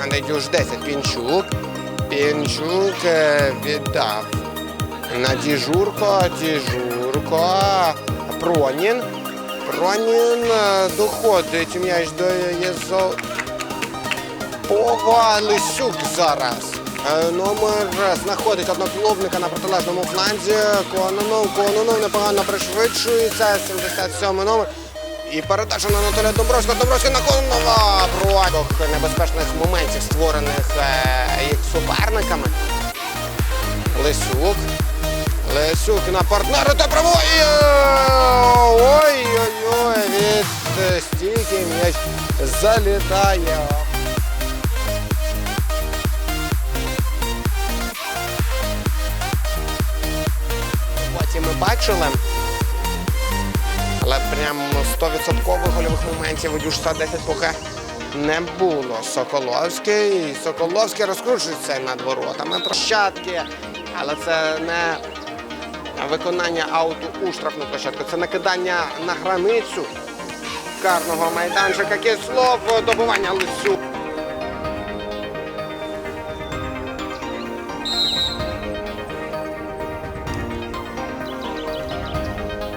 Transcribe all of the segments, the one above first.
команди Дюж 10. Пінчук. Пінчук е, віддав. На Діжурко, Діжурко. Пронін. Пронін е, доходить м'яч до Єзо. Ова Лисюк зараз. Е, Номер знаходить одноклубника на протилежному фланзі. Кононов, Кононов непогано пришвидшується. 77 номер. І передача на Анатолія Домбровського. Домбровський на Кононова. Про небезпечних моментів, створених е, їх суперниками. Лисюк. Лисюк на партнера та правої. Ой-ой-ой, від стійки м'яч залітає. Потім ми бачили. Але прям 100% гольових моментів у Дюшса 10 поки не було. Соколовський. Соколовський розкручується над воротами. Площадки. Але це не виконання ауту у штрафну площадку. Це накидання на границю карного майданчика. Кислов, добивання лицю.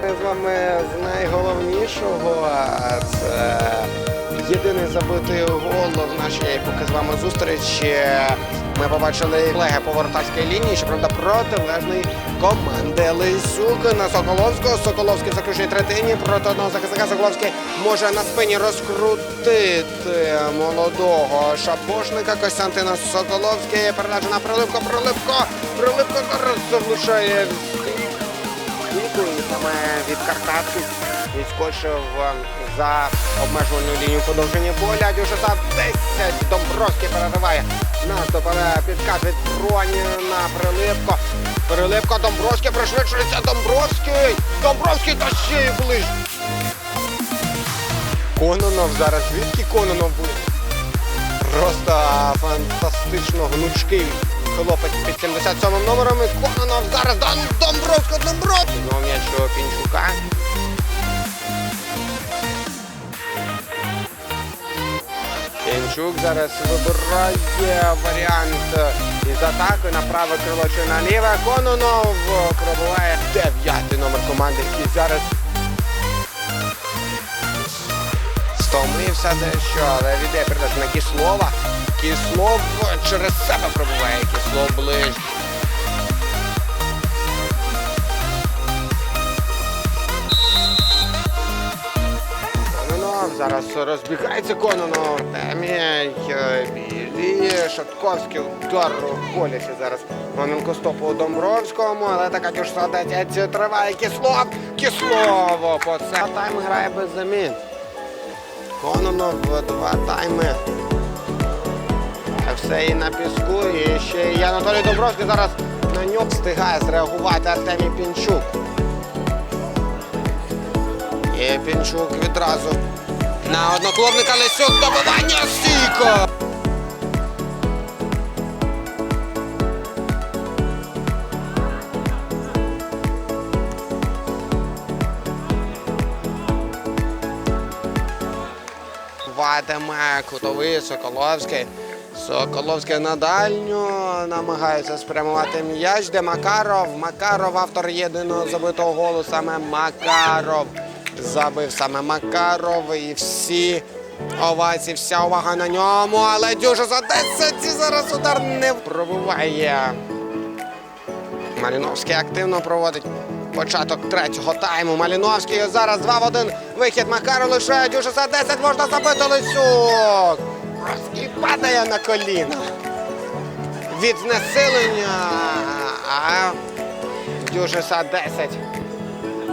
Ми з вами з найголовнішого. Це єдиний забитий гол в нашій поки з вами зустрічі. Ми побачили колеги по воротарській лінії, щоправда, протилежної команди. Лисюк на Соколовського. Соколовський в третині проти одного захисника. Соколовський може на спині розкрутити молодого шапошника Костянтина Соколовський. Передача на Прилипко. Прилипко. Прилипко зараз в саме від Карпатки відскочив е, за обмежувальну лінію подовження поля. Дюшаса 10. Домбровський перериває. Наступає підкат від броні на Прилипко. Прилипко, Домбровський пришвидшується. Домбровський. Домбровський та ще й ближче. Кононов зараз. Звідки Кононов буде? Просто фантастично гнучкий хлопець під 77 номером. І Кононов зараз Дон Домбровського Домбровський. Знову м'яч Пінчука. Пінчук зараз вибирає варіант із атаки на праве крило чи на ліве. Кононов пробуває дев'ятий номер команди, який зараз Стомився дещо, але віде передачу на Кіслова. Кіслов через себе пробуває. Кіслов ближче. Зараз розбігається Кононов. Тем'яй, білі, Шатковський удар в колісі зараз. Маменко стопу у Домбровському, але така садець триває Кіслов. Кіслово по це. Тайм грає без замін. Кононов два тайми. Все і на піску. І ще і Анатолій Домбровський зараз на нього встигає зреагувати Артемій Пінчук. І Пінчук відразу на одноклубника Лисюк добивання стійко. Ватиме кутовий Соколовський. Соколовський на дальню намагається спрямувати м'яч, де Макаров. Макаров, автор єдиного забитого голу, саме Макаров. Забив саме Макаров і всі овації, вся увага на ньому, але дюжа за 10 і зараз удар не пробиває. Маліновський активно проводить початок третього тайму. Маліновський зараз 2 в 1. Вихід Макару лише дюжа за 10 можна забити Лисюк. І падає на коліна. Від знесилення. А Дюжеса 10.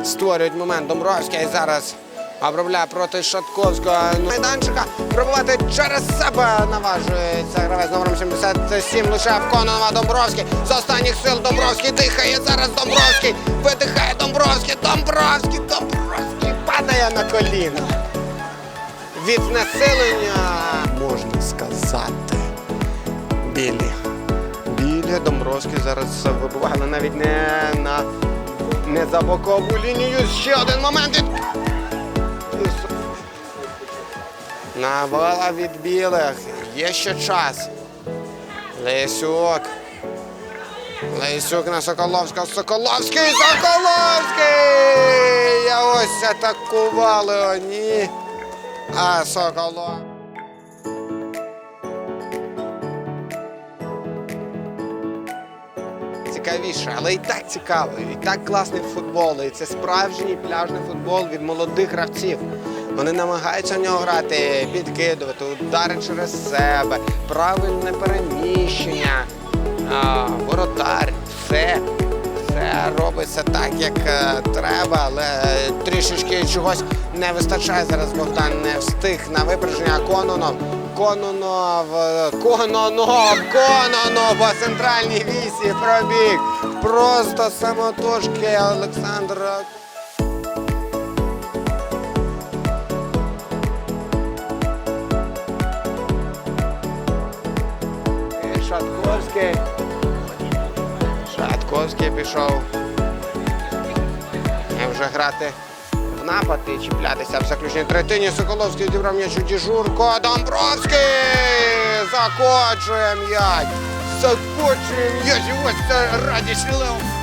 Створюють момент Домбровський зараз обробляє проти Шатковського майданчика. Пробувати через себе наважується гравець номером 77 лише Кононова Домбровський. З останніх сил Домбровський дихає. Зараз Домбровський видихає Домбровський. Домбровський, Домбровський падає на коліна. Від знесилення можна сказати. Білі. Білі Домбровський зараз вибиває, але навіть не на не за бокову лінію. Ще один момент. Навала від білих. Є ще час. Лесюк. Лесюк на Соколовського. Соколовський! Соколовський! Я ось атакували вони. А Соколов. Цікавіше, але і так цікаво, і так класний футбол. І це справжній пляжний футбол від молодих гравців. Вони намагаються в нього грати, підкидувати, удари через себе, правильне переміщення, воротар, все. Все робиться так, як е, треба, але трішечки чогось не вистачає. Зараз Богдан не встиг на випередження Кононов. Кононов, Кононов, Кононов по центральній вісі пробіг. Просто самотужки Олександр. І Шатковський. Шатковський пішов. І вже грати напад і чіплятися в заключній третині. Соколовський зібрав м'яч у діжурко. Домбровський! Закочує м'яч! Закочує м'яч! Ось це радість Лео.